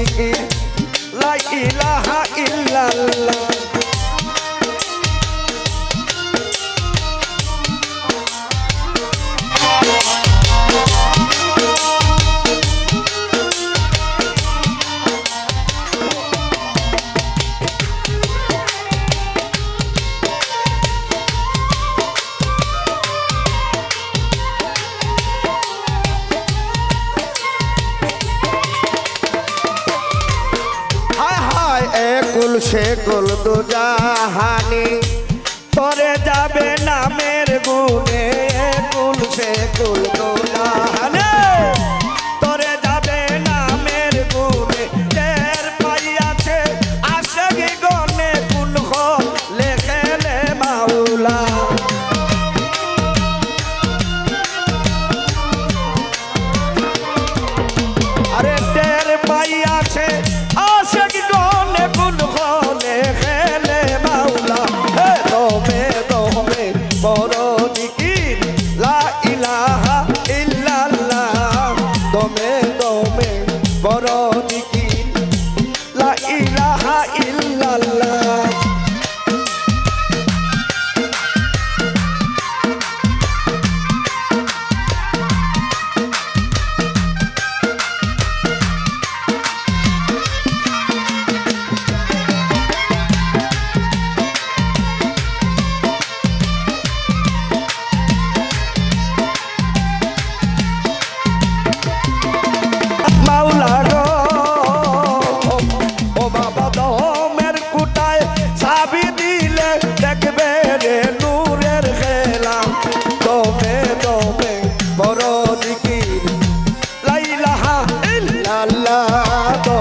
মালিক লা ইলাহা ইল্লাল্লাহ। ব্যাকুল শেকুল দুজাহানি পরে যাবে নামের গুণে কুল শেকুল দুজাহানি bailar.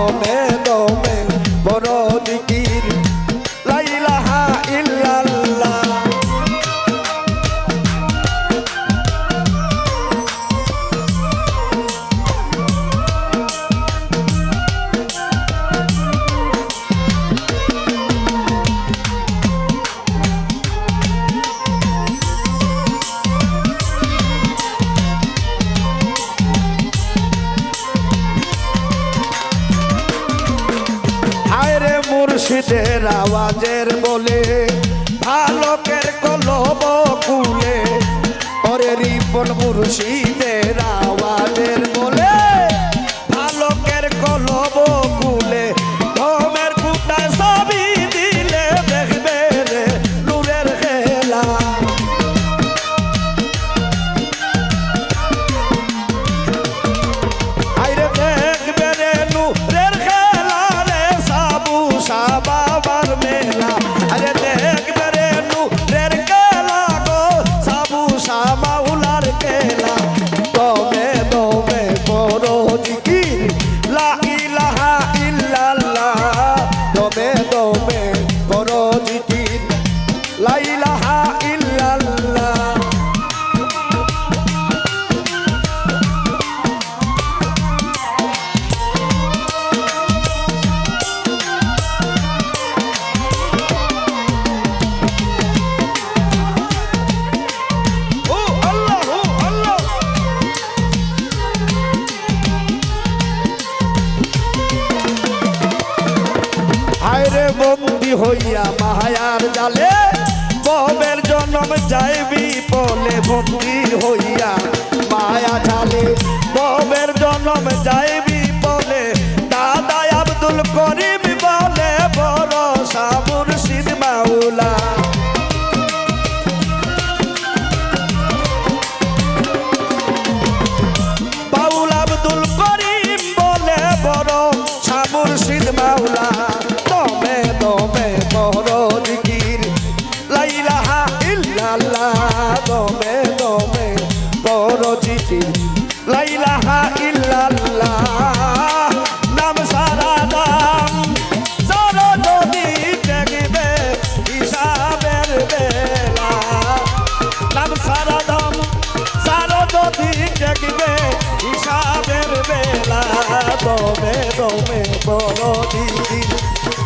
Amen. মুর্শিদের আওয়াজের বলে ভালকের কলব কুলে ওরে রিপন মুর্শিদের আওয়াজের বলে। হইয়া মাহায়ার জালে ববের জনম যাইবি বলে ভক্তি হইয়া মায়া জালে ববের জনম যাইবি দমে দমে বলো দিদি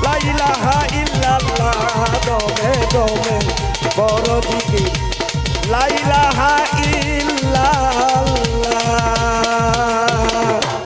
লাইলাহা ইল্লাল্লাহ দমে দমে বলো দিদি লাইলাহা ইল্লাহ